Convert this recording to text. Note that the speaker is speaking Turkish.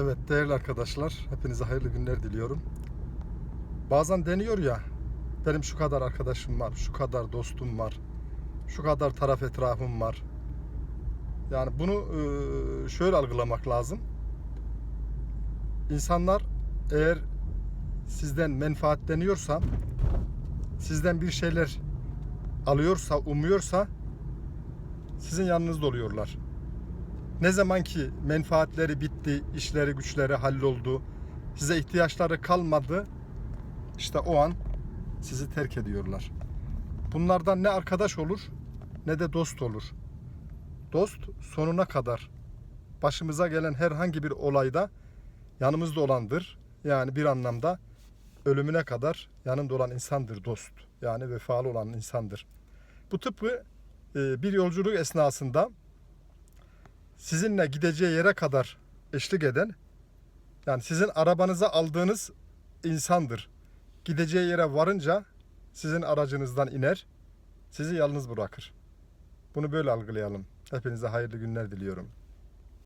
Evet değerli arkadaşlar, hepinize hayırlı günler diliyorum. Bazen deniyor ya, benim şu kadar arkadaşım var, şu kadar dostum var, şu kadar taraf etrafım var. Yani bunu e, şöyle algılamak lazım. İnsanlar eğer sizden menfaatleniyorsa, sizden bir şeyler alıyorsa, umuyorsa sizin yanınızda oluyorlar. Ne zaman ki menfaatleri bitti, işleri güçleri halloldu, size ihtiyaçları kalmadı, işte o an sizi terk ediyorlar. Bunlardan ne arkadaş olur ne de dost olur. Dost sonuna kadar başımıza gelen herhangi bir olayda yanımızda olandır. Yani bir anlamda ölümüne kadar yanında olan insandır dost. Yani vefalı olan insandır. Bu tıpkı e, bir yolculuk esnasında sizinle gideceği yere kadar eşlik eden yani sizin arabanıza aldığınız insandır. Gideceği yere varınca sizin aracınızdan iner, sizi yalnız bırakır. Bunu böyle algılayalım. Hepinize hayırlı günler diliyorum.